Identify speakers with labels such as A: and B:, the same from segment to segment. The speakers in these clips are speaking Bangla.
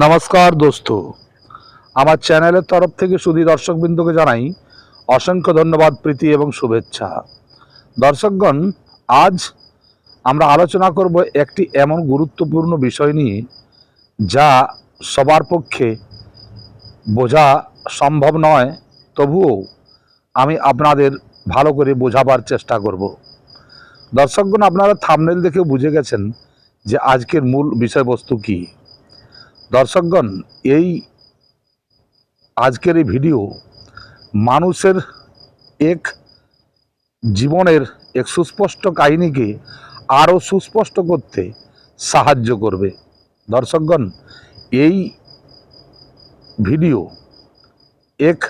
A: নমস্কার দোস্ত। আমার চ্যানেলের তরফ থেকে শুধু দর্শকবৃন্দকে জানাই অসংখ্য ধন্যবাদ, প্রীতি এবং শুভেচ্ছা। দর্শকগণ, আজ আমরা আলোচনা করব একটি এমন গুরুত্বপূর্ণ বিষয় নিয়ে যা সবার পক্ষে বোঝা সম্ভব নয়। তবুও আমি আপনাদের ভালো করে বোঝাবার চেষ্টা করব। দর্শকগণ, আপনারা থামনেল দেখে বুঝে গেছেন যে আজকের মূল বিষয়বস্তু কী। দর্শকগণ, এই আজকের এই ভিডিও মানুষের এক জীবনের এক সুস্পষ্ট কাহিনীকে আরও সুস্পষ্ট করতে সাহায্য করবে। দর্শকগণ, এই ভিডিও এক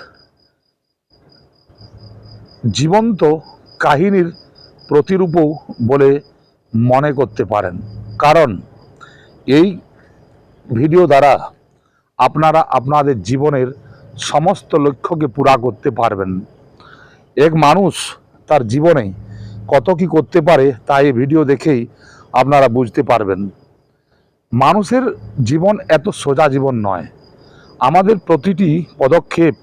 A: জীবন্ত কাহিনীর প্রতিরূপও বলে মনে করতে পারেন। কারণ এই ভিডিও দ্বারা আপনারা আপনাদের জীবনের সমস্ত লক্ষ্যকে পুরা করতে পারবেন। এক মানুষ তার জীবনে কত কি করতে পারে তা এই ভিডিও দেখেই আপনারা বুঝতে পারবেন। মানুষের জীবন এত সোজা জীবন নয়। আমাদের প্রতিটি পদক্ষেপ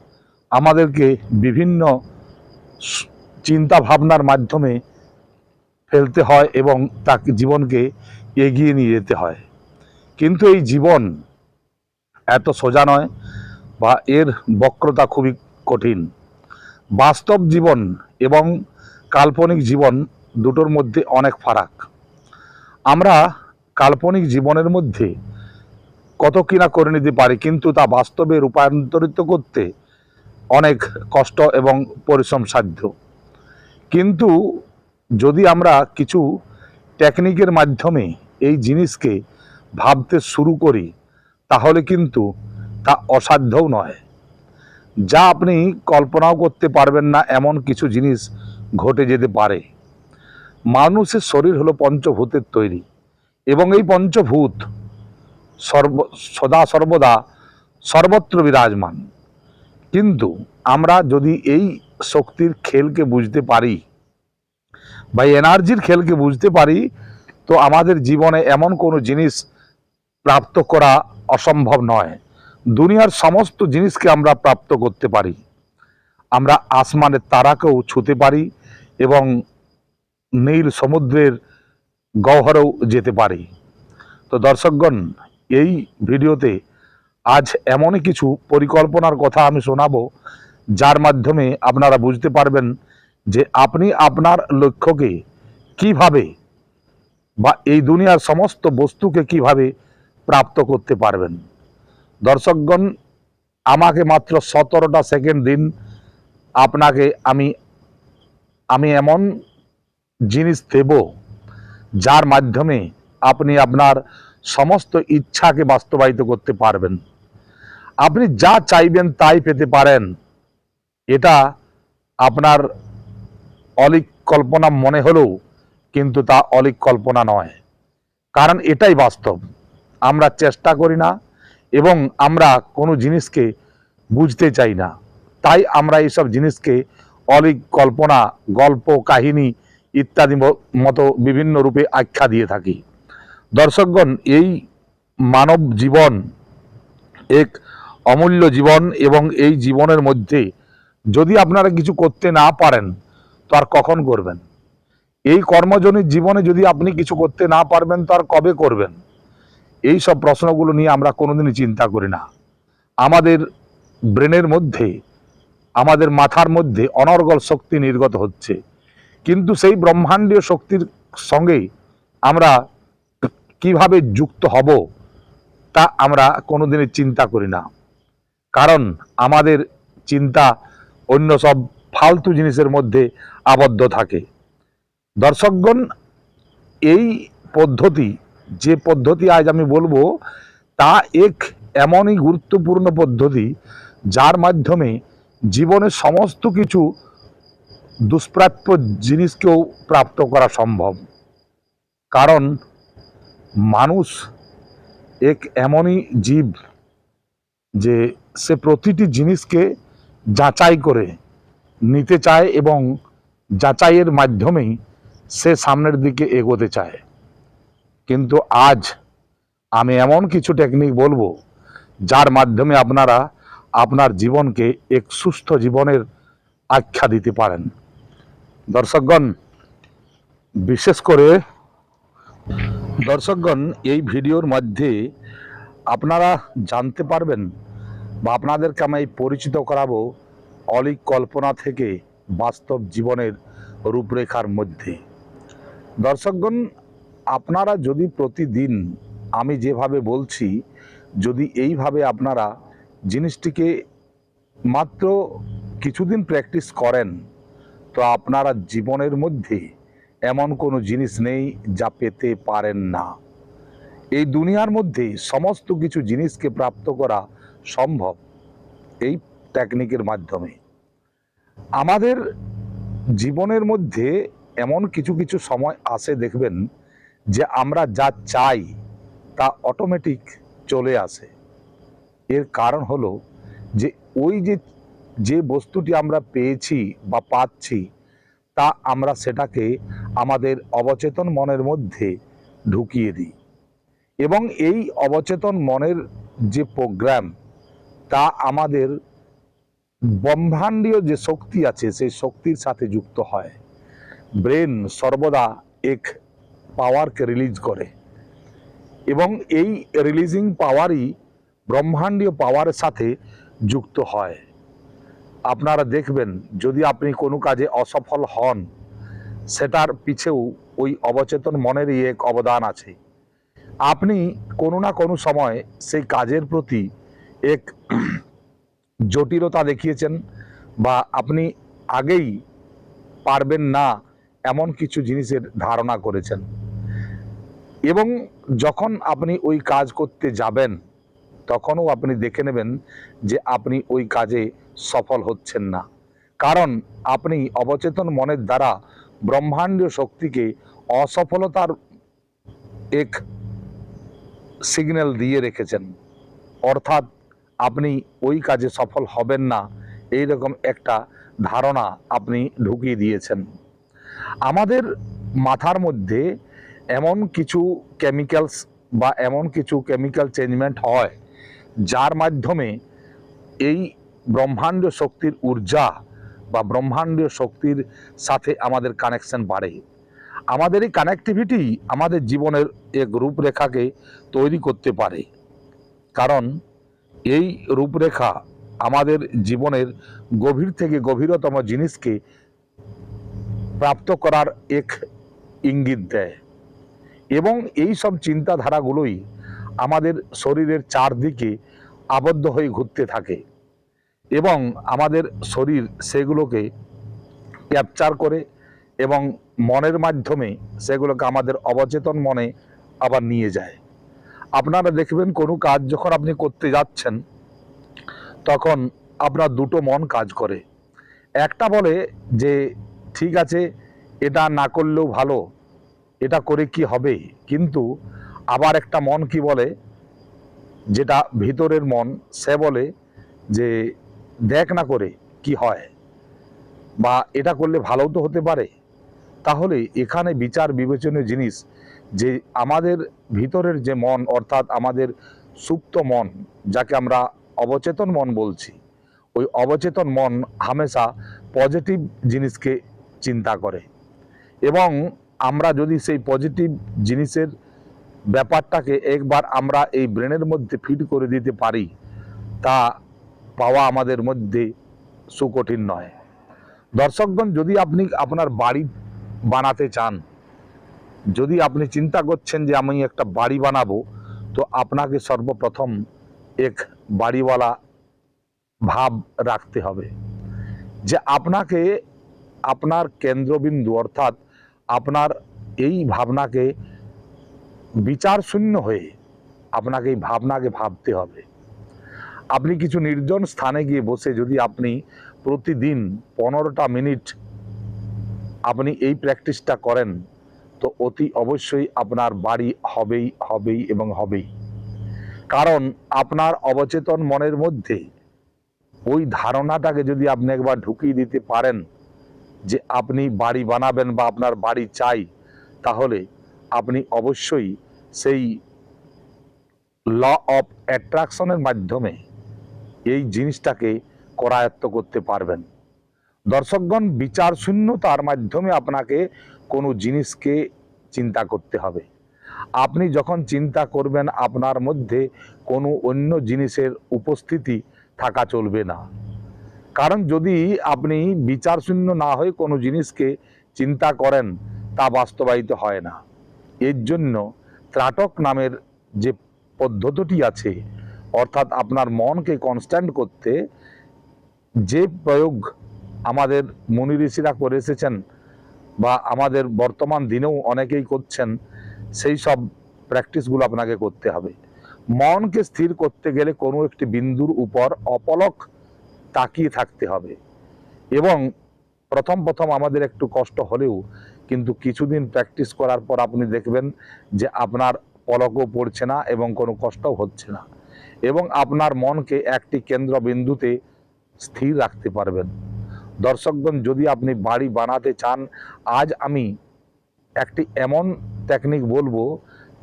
A: আমাদেরকে বিভিন্ন চিন্তা ভাবনার মাধ্যমে ফেলতে হয় এবং তাকে জীবনকে এগিয়ে নিয়ে যেতে হয়। কিন্তু এই জীবন এত সোজা নয় বা এর বক্রতা খুবই কঠিন। বাস্তব জীবন এবং কাল্পনিক জীবন দুটোর মধ্যে অনেক ফারাক। আমরা কাল্পনিক জীবনের মধ্যে কত কিনা করে নিতে পারি, কিন্তু তা বাস্তবে রূপান্তরিত করতে অনেক কষ্ট এবং পরিশ্রম সাধ্য। কিন্তু যদি আমরা কিছু টেকনিকের মাধ্যমে এই জিনিসকে ভাবতে শুরু করি, তাহলে কিন্তু তা অসাধ্যও নয়। যা আপনি কল্পনাও করতে পারবেন না এমন কিছু জিনিস ঘটে যেতে পারে। মানুষের শরীর হলো পঞ্চভূতের তৈরি এবং এই পঞ্চভূত সর্ব, সদা সর্বদা সর্বত্র বিরাজমান। কিন্তু আমরা যদি এই শক্তির খেলকে বুঝতে পারি বা এনার্জির খেলকে বুঝতে পারি, তো আমাদের জীবনে এমন কোনো জিনিস প্রাপ্ত করা অসম্ভব নয়। দুনিয়ার সমস্ত জিনিসকে আমরা প্রাপ্ত করতে পারি। আমরা আসমানের তারাকেও ছুতে পারি এবং নীল সমুদ্রের গহ্বরেও যেতে পারি। তো দর্শকগণ, এই ভিডিওতে আজ এমনই কিছু পরিকল্পনার কথা আমি শোনাবো, যার মাধ্যমে আপনারা বুঝতে পারবেন যে আপনি আপনার লক্ষ্যকে কীভাবে বা এই দুনিয়ার সমস্ত বস্তুকে কীভাবে প্রাপ্ত করতে পারবেন। দর্শকগণ, আমাকে মাত্র সতেরোটা সেকেন্ড দিন। আপনাকে আমি আমি এমন জিনিস দেব, যার মাধ্যমে আপনি আপনার সমস্ত ইচ্ছাকে বাস্তবায়িত করতে পারবেন। আপনি যা চাইবেন তাই পেতে পারেন। এটা আপনার অলিক কল্পনা মনে হলেও কিন্তু তা অলিক কল্পনা নয়। কারণ এটাই বাস্তব। আমরা চেষ্টা করি না এবং আমরা কোনো জিনিসকে বুঝতে চাই না। তাই আমরা এইসব জিনিসকে অলিক কল্পনা গল্প, কাহিনী ইত্যাদি মতো বিভিন্ন রূপে আখ্যা দিয়ে থাকি। দর্শকগণ, এই মানব জীবন এক অমূল্য জীবন এবং এই জীবনের মধ্যে যদি আপনারা কিছু করতে না পারেন, তো আর কখন করবেন? এই কর্মজনিত জীবনে যদি আপনি কিছু করতে না পারবেন, তো আর কবে করবেন? এই সব প্রশ্নগুলো নিয়ে আমরা কোনোদিনই চিন্তা করি না। আমাদের ব্রেনের মধ্যে, আমাদের মাথার মধ্যে অনর্গল শক্তি নির্গত হচ্ছে। কিন্তু সেই ব্রহ্মাণ্ডীয় শক্তির সঙ্গে আমরা কীভাবে যুক্ত হব, তা আমরা কোনোদিনই চিন্তা করি না। কারণ আমাদের চিন্তা অন্য সব ফালতু জিনিসের মধ্যে আবদ্ধ থাকে। দর্শকগণ, এই পদ্ধতি যে পদ্ধতি আজ আমি বলব, তা এক এমনই গুরুত্বপূর্ণ পদ্ধতি, যার মাধ্যমে জীবনের সমস্ত কিছু দুষ্প্রাপ্য জিনিসকেও প্রাপ্ত করা সম্ভব। কারণ মানুষ এক এমনই জীব যে সে প্রতিটি জিনিসকে যাচাই করে, নিতে চায় এবং যাচাইয়ের মাধ্যমেই সে সামনের দিকে এগোতে চায়। কিন্তু আজ আমি এমন কিছু টেকনিক বলব, যার মাধ্যমে আপনারা আপনার জীবনকে এক সুস্থ জীবনের আখ্যা দিতে পারেন। দর্শকগণ, বিশেষ করে দর্শকগণ, এই ভিডিওর মধ্যে আপনারা জানতে পারবেন বা আপনাদেরকে আমি পরিচিত করাবো অলিক কল্পনা থেকে বাস্তব জীবনের রূপরেখার মধ্যে। দর্শকগণ আপনারা যদি প্রতিদিন আমি যেভাবে বলছি, যদি এইভাবে আপনারা জিনিসটিকে মাত্র কিছুদিন প্র্যাকটিস করেন, তো আপনারা জীবনের মধ্যে এমন কোনো জিনিস নেই যা পেতে পারেন না। এই দুনিয়ার মধ্যে সমস্ত কিছু জিনিসকে প্রাপ্ত করা সম্ভব এই টেকনিকের মাধ্যমে। আমাদের জীবনের মধ্যে এমন কিছু কিছু সময় আসে দেখবেন যে আমরা যা চাই তা অটোমেটিক চলে আসে। এর কারণ হলো যে ওই যে যে বস্তুটি আমরা পেয়েছি বা পাচ্ছি, তা আমরা সেটাকে আমাদের অবচেতন মনের মধ্যে ঢুকিয়ে দিই। এবং এই অবচেতন মনের যে প্রোগ্রাম, তা আমাদের ব্রহ্মাণ্ডীয় যে শক্তি আছে, সেই শক্তির সাথে যুক্ত হয়। ব্রেন সর্বদা এক পাওয়ারকে রিলিজ করে। এবং এই রিলিজিং পাওয়ারই ব্রহ্মাণ্ডীয় পাওয়ারের সাথে যুক্ত হয়। আপনারা দেখবেন, যদি আপনি কোনো কাজে অসফল হন, সেটার পিছেও ওই অবচেতন মনেরই এক অবদান আছে। আপনি কোনো না কোনো সময় সেই কাজের প্রতি এক জটিলতা দেখিয়েছেন বা আপনি আগেই পারবেন না এমন কিছু জিনিসের ধারণা করেছেন। এবং যখন আপনি ওই কাজ করতে যাবেন, তখনও আপনি দেখে নেবেন যে আপনি ওই কাজে সফল হচ্ছেন না। কারণ আপনি অবচেতন মনের দ্বারা ব্রহ্মাণ্ডীয় শক্তিকে অসফলতার এক সিগন্যাল দিয়ে রেখেছেন। অর্থাৎ আপনি ওই কাজে সফল হবেন না এই রকম একটা ধারণা আপনি ঢুকিয়ে দিয়েছেন। আমাদের মাথার মধ্যে এমন কিছু কেমিক্যালস বা এমন কিছু কেমিক্যাল চেঞ্জমেন্ট হয়, যার মাধ্যমে এই ব্রহ্মাণ্ডীয় শক্তির ঊর্জা বা ব্রহ্মাণ্ডীয় শক্তির সাথে আমাদের কানেকশন বাড়ে। আমাদের এই কানেক্টিভিটি আমাদের জীবনের এক রূপরেখাকে তৈরি করতে পারে। কারণ এই রূপরেখা আমাদের জীবনের গভীর থেকে গভীরতম জিনিসকে প্রাপ্ত করার এক ইঙ্গিত দেয়। এবং এই সব চিন্তাধারাগুলোই আমাদের শরীরের চারদিকে আবদ্ধ হয়ে ঘুরতে থাকে এবং আমাদের শরীর সেগুলোকে ক্যাপচার করে এবং মনের মাধ্যমে সেগুলোকে আমাদের অবচেতন মনে আবার নিয়ে যায়। আপনারা দেখবেন কোনো কাজ যখন আপনি করতে যাচ্ছেন, তখন আপনার দুটো মন কাজ করে। একটা বলে যে, ঠিক আছে, এটা না করলেও ভালো। এটা করে কি হবে? কিন্তু আবার একটা মন কি বলে? যেটা ভিতরের মন, সে বলে যে দেখ না করে কি হয়। বা এটা করলে ভালোও তো হতে পারে। তাহলে এখানে বিচার বিবেচনীয় জিনিস যে আমাদের ভিতরের যে মন, অর্থাৎ আমাদের সুপ্ত মন, যাকে আমরা অবচেতন মন বলছি, ওই অবচেতন মন হামেশা পজিটিভ জিনিসকে চিন্তা করে। এবং আমরা যদি সেই পজিটিভ জিনিসের ব্যাপারটাকে একবার আমরা এই ব্রেনের মধ্যে ফিট করে দিতে পারি, তা পাওয়া আমাদের মধ্যে সুকঠিন নয়। দর্শকগণ, যদি আপনি আপনার বাড়ি বানাতে চান, যদি আপনি চিন্তা করছেন যে আমি একটা বাড়ি বানাবো, তো আপনাকে সর্বপ্রথম এক বাড়িওয়ালা ভাব রাখতে হবে যে আপনাকে আপনার কেন্দ্রবিন্দু অর্থাৎ আপনার এই ভাবনাকে বিচার শূন্য হয়ে আপনাকে এই ভাবনাকে ভাবতে হবে। আপনি কিছু নির্জন স্থানে গিয়ে বসে যদি আপনি প্রতিদিন পনেরোটা মিনিট আপনি এই প্র্যাকটিসটা করেন, তো অতি অবশ্যই আপনার বাড়ি হবেই হবেই এবং হবেই। কারণ আপনার অবচেতন মনের মধ্যে ওই ধারণাটাকে যদি আপনি একবার ঢুকিয়ে দিতে পারেন যে আপনি বাড়ি বানাবেন বা আপনার বাড়ি চাই, তাহলে আপনি অবশ্যই সেই ল অফ অ্যাট্রাকশনের মাধ্যমে এই জিনিসটাকে করায়ত্ত করতে পারবেন। দর্শকগণ, বিচার শূন্যতার মাধ্যমে আপনাকে কোনো জিনিসকে চিন্তা করতে হবে। আপনি যখন চিন্তা করবেন, আপনার মধ্যে কোনো অন্য জিনিসের উপস্থিতি থাকা চলবে না। কারণ যদি আপনি বিচার শূন্য না হয়ে কোনো জিনিসকে চিন্তা করেন, তা বাস্তবায়িত হয় না। এর জন্য ত্রাটক নামের যে পদ্ধতিটি আছে, অর্থাৎ আপনার মনকে কনস্ট্যান্ট করতে, যে প্রয়োগ আমাদের মুনি ঋষিরা করে এসেছেন বা আমাদের বর্তমান দিনেও অনেকেই করছেন, সেই সব প্র্যাকটিসগুলো আপনাকে করতে হবে। মনকে স্থির করতে গেলে কোনো একটি বিন্দুর উপর অপলক তাকিয়ে থাকতে হবে। এবং প্রথম প্রথম আমাদের একটু কষ্ট হলেও কিন্তু কিছুদিন প্র্যাকটিস করার পর আপনি দেখবেন যে আপনার পলকও পড়ছে না এবং কোনো কষ্টও হচ্ছে না। এবং আপনার মনকে একটি কেন্দ্রবিন্দুতে স্থির রাখতে পারবেন। দর্শকগণ, যদি আপনি বাড়ি বানাতে চান, আজ আমি একটি এমন টেকনিক বলব,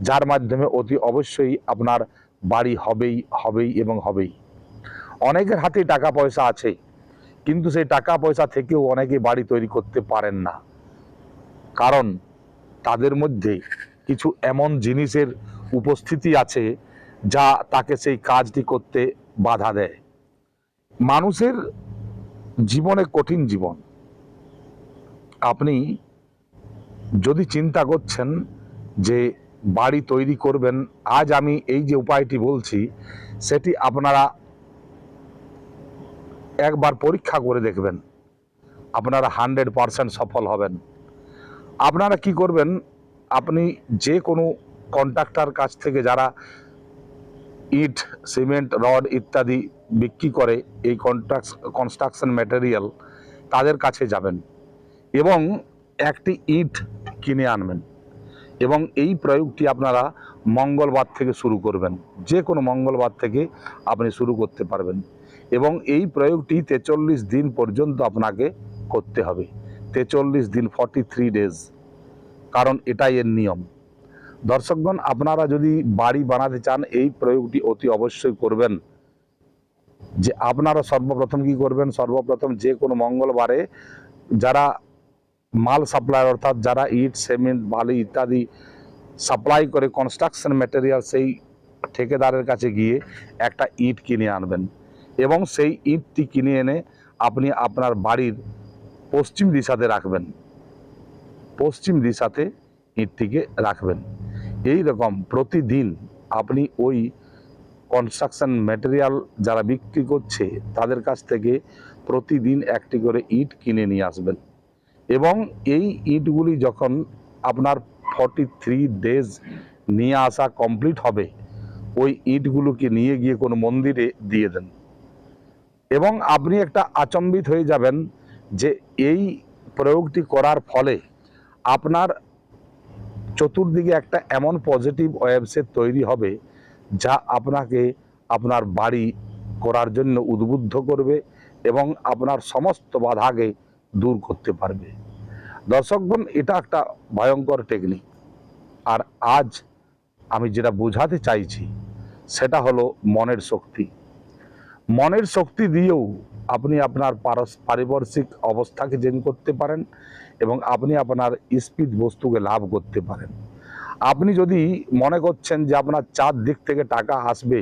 A: যার মাধ্যমে অতি অবশ্যই আপনার বাড়ি হবেই হবেই এবং হবেই। অনেকের হাতে টাকা পয়সা আছে কিন্তু সেই টাকা পয়সা থেকেও অনেকে বাড়ি তৈরি করতে পারেন না। কারণ তাদের মধ্যে কিছু এমন জিনিসের উপস্থিতি আছে যা তাকে সেই কাজটি করতে বাধা দেয়। মানুষের জীবনে কঠিন জীবন। আপনি যদি চিন্তা করছেন যে বাড়ি তৈরি করবেন, আজ আমি এই যে উপায়টি বলছি, সেটি আপনারা একবার পরীক্ষা করে দেখবেন। আপনারা হান্ড্রেড পারসেন্ট সফল হবেন। আপনারা কি করবেন, আপনি যে কোনো কন্ট্রাক্টর কাছ থেকে যারা ইট, সিমেন্ট, রড ইত্যাদি বিক্রি করে এই কন্ট্রাক্ট, কনস্ট্রাকশন ম্যাটেরিয়াল তাদের কাছে যাবেন এবং একটি ইট কিনে আনবেন এবং এই প্রয়োগটি আপনারা মঙ্গলবার থেকে শুরু করবেন। যে কোনো মঙ্গলবার থেকে আপনি শুরু করতে পারবেন। এবং এই প্রয়োগটি তেচল্লিশ দিন পর্যন্ত আপনাকে করতে হবে। তেচল্লিশ দিন ফর্টি থ্রি ডেজ কারণ এটাই এর নিয়ম। দর্শকগণ, আপনারা যদি বাড়ি বানাতে চান, এই প্রয়োগটি অতি অবশ্যই করবেন। যে আপনারা সর্বপ্রথম কি করবেন? সর্বপ্রথম যে কোনো মঙ্গলবারে যারা মাল সাপ্লাই অর্থাৎ যারা ইট সিমেন্ট বালি ইত্যাদি সাপ্লাই করে কনস্ট্রাকশন ম্যাটেরিয়াল সেই ঠিকাদারের কাছে গিয়ে একটা ইট কিনে আনবেন। এবং সেই ইটটি কিনে এনে আপনি আপনার বাড়ির পশ্চিম দিশাতে রাখবেন। পশ্চিম দিশাতে ইটটিকে রাখবেন। এই রকম প্রতিদিন আপনি ওই কনস্ট্রাকশন ম্যাটেরিয়াল যারা বিক্রি করছে, তাদের কাছ থেকে প্রতিদিন একটি করে ইট কিনে নিয়ে আসবেন। এবং এই ইটগুলি যখন আপনার ফর্টি থ্রি ডেজ নিয়ে আসা কমপ্লিট হবে, ওই ইটগুলোকে নিয়ে গিয়ে কোনো মন্দিরে দিয়ে দেন। এবং আপনি একটা আচম্বিত হয়ে যাবেন যে এই প্রয়োগটি করার ফলে আপনার চতুর্দিকে একটা এমন পজিটিভ ওয়েবসাইট তৈরি হবে যা আপনাকে আপনার বাড়ি করার জন্য উদ্বুদ্ধ করবে এবং আপনার সমস্ত বাধাকে দূর করতে পারবে। দর্শকগণ এটা একটা ভয়ঙ্কর টেকনিক আর আজ আমি যেটা বোঝাতে চাইছি, সেটা হলো মনের শক্তি। মনের শক্তি দিয়েও আপনি আপনার পারিপার্শ্বিক অবস্থাকে জেন করতে পারেন এবং আপনি আপনার স্পিড বস্তুকে লাভ করতে পারেন। আপনি যদি মনে করছেন যে আপনার চার দিক থেকে টাকা আসবে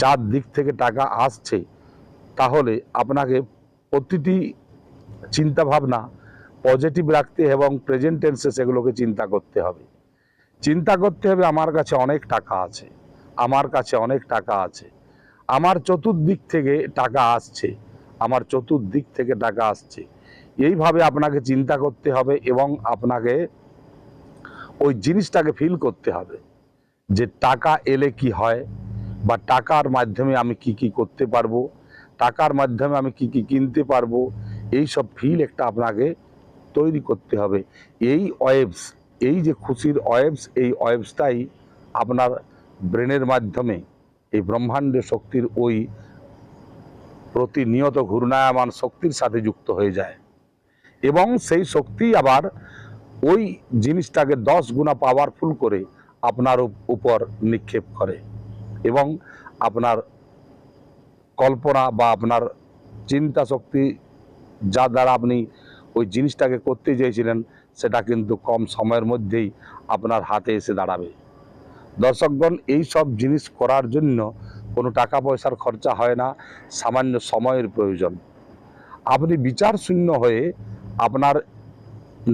A: চার দিক থেকে টাকা আসছে, তাহলে আপনাকে প্রতিটি চিন্তা ভাবনা পজিটিভ রাখতে এবং প্রেজেন্ট টেন্সে সেগুলোকে চিন্তা করতে হবে। চিন্তা করতে হবে, আমার কাছে অনেক টাকা আছে, আমার কাছে অনেক টাকা আছে। আমার চতুর্দিক থেকে টাকা আসছে। আমার চতুর্দিক থেকে টাকা আসছে। এইভাবে আপনাকে চিন্তা করতে হবে এবং আপনাকে ওই জিনিসটাকে ফিল করতে হবে যে টাকা এলে কি হয় বা টাকার মাধ্যমে আমি কি কি করতে পারব, টাকার মাধ্যমে আমি কি কি কিনতে পারব এই সব ফিল একটা আপনাকে তৈরি করতে হবে। এই ওয়েবস, এই যে খুশির ওয়েবস, এই ওয়েবসটাই আপনার ব্রেনের মাধ্যমে এই ব্রহ্মাণ্ডের শক্তির ওই প্রতিনিয়ত ঘূর্ণায়মান শক্তির সাথে যুক্ত হয়ে যায়। এবং সেই শক্তি আবার ওই জিনিসটাকে দশ গুণা পাওয়ারফুল করে আপনার উপর নিক্ষেপ করে এবং আপনার কল্পনা বা আপনার চিন্তা শক্তি যা দ্বারা আপনি ওই জিনিসটাকে করতে চেয়েছিলেন, সেটা কিন্তু কম সময়ের মধ্যেই আপনার হাতে এসে দাঁড়াবে। দর্শকগণ, এই সব জিনিস করার জন্য কোনো টাকা পয়সার খরচা হয় না, সামান্য সময়ের প্রয়োজন। আপনি বিচার শূন্য হয়ে আপনার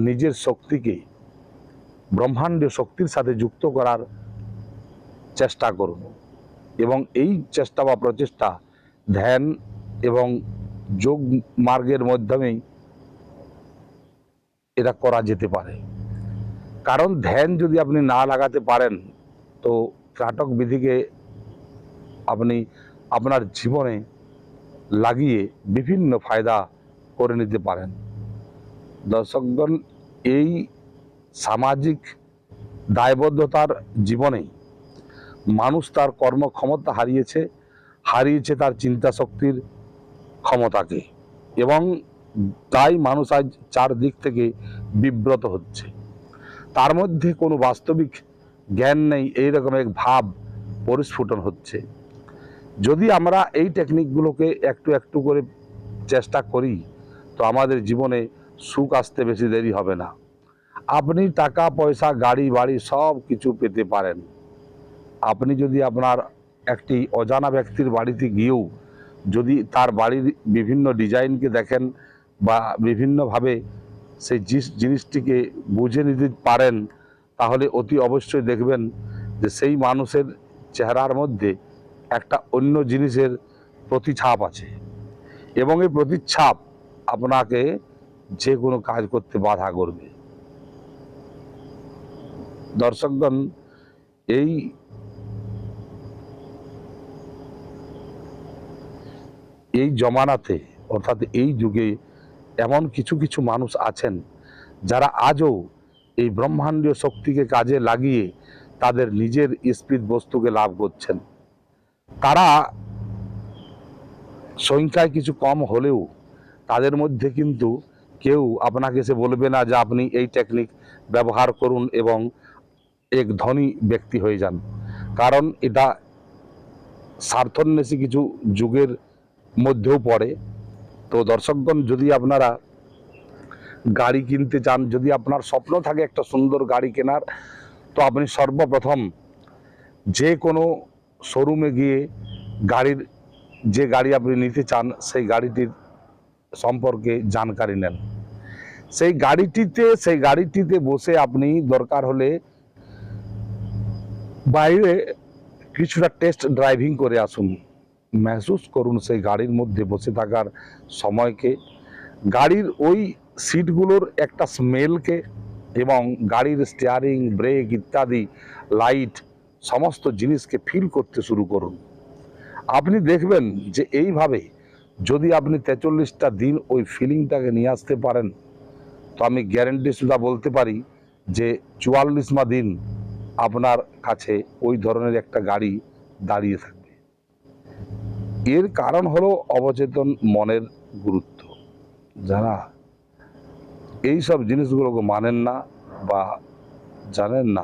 A: নিজের শক্তিকে ব্রহ্মাণ্ডীয় শক্তির সাথে যুক্ত করার চেষ্টা করুন এবং এই চেষ্টা বা প্রচেষ্টা ধ্যান এবং যোগ মার্গের মাধ্যমেই এটা করা যেতে পারে। কারণ ধ্যান যদি আপনি না লাগাতে পারেন তো ত্রাটক বিধিকে আপনি আপনার জীবনে লাগিয়ে বিভিন্ন ফায়দা করে নিতে পারেন। দর্শকগণ, এই সামাজিক দায়বদ্ধতার জীবনে মানুষ তার কর্মক্ষমতা হারিয়েছে হারিয়েছে তার চিন্তা শক্তির ক্ষমতাকে এবং তাই মানুষ আজ চারদিক থেকে বিব্রত হচ্ছে। তার মধ্যে কোনো বাস্তবিক জ্ঞান নেই, এইরকম এক ভাব পরিস্ফুটন হচ্ছে। যদি আমরা এই টেকনিকগুলোকে একটু একটু করে চেষ্টা করি, তো আমাদের জীবনে সুখ আসতে বেশি দেরি হবে না। আপনি টাকা, পয়সা, গাড়ি, বাড়ি সব কিছু পেতে পারেন। আপনি যদি আপনার একটি অজানা ব্যক্তির বাড়িতে গিয়েও যদি তার বাড়ির বিভিন্ন ডিজাইনকে দেখেন বা বিভিন্নভাবে সেই জিনিসটিকে বুঝে নিতে পারেন তাহলে অতি অবশ্যই দেখবেন যে সেই মানুষের চেহারার মধ্যে একটা অন্য জিনিসের প্রতিছাপ আছে। এবং এই প্রতিচ্ছাপ আপনাকে যে কোনো কাজ করতে বাধা করবে। দর্শকগণ, এই এই জমানাতে, অর্থাৎ এই যুগে এমন কিছু কিছু মানুষ আছেন যারা আজও এই ব্রহ্মাণ্ডীয় শক্তিকে কাজে লাগিয়ে তাদের নিজের স্পিড বস্তুকে লাভ করছেন। তারা সংখ্যায় কিছু কম হলেও তাদের মধ্যে কিন্তু কেউ আপনাকে সে বলবে না যে আপনি এই টেকনিক ব্যবহার করুন এবং এক ধনী ব্যক্তি হয়ে যান। কারণ এটা স্বার্থন্বেষী কিছু যুগের মধ্যেও পড়ে। তো দর্শকগণ, যদি আপনারা গাড়ি কিনতে চান যদি আপনার স্বপ্ন থাকে একটা সুন্দর গাড়ি কেনার, তো আপনি সর্বপ্রথম যে কোনো শোরুমে গিয়ে গাড়ির, যে গাড়ি আপনি নিতে চান, সেই গাড়িটির সম্পর্কে জানকারি নেন। সেই গাড়িটিতে সেই গাড়িটিতে বসে আপনি দরকার হলে বাইরে কিছুটা টেস্ট ড্রাইভিং করে আসুন। মেহসুস করুন সেই গাড়ির মধ্যে বসে থাকার সময়কে। গাড়ির ওই সিটগুলোর একটা স্মেলকে এবং গাড়ির স্টিয়ারিং ব্রেক ইত্যাদি লাইট সমস্ত জিনিসকে ফিল করতে শুরু করুন। আপনি দেখবেন যে এইভাবে যদি আপনি তেচল্লিশটা দিন ওই ফিলিংটাকে নিয়ে আসতে পারেন, তো আমি গ্যারেন্টি সুদা বলতে পারি যে চুয়াল্লিশমা দিন আপনার কাছে ওই ধরনের একটা গাড়ি দাঁড়িয়ে থাকবে। এর কারণ হলো অবচেতন মনের গুরুত্ব। যারা এই সব জিনিসগুলোকে মানেন না বা জানেন না।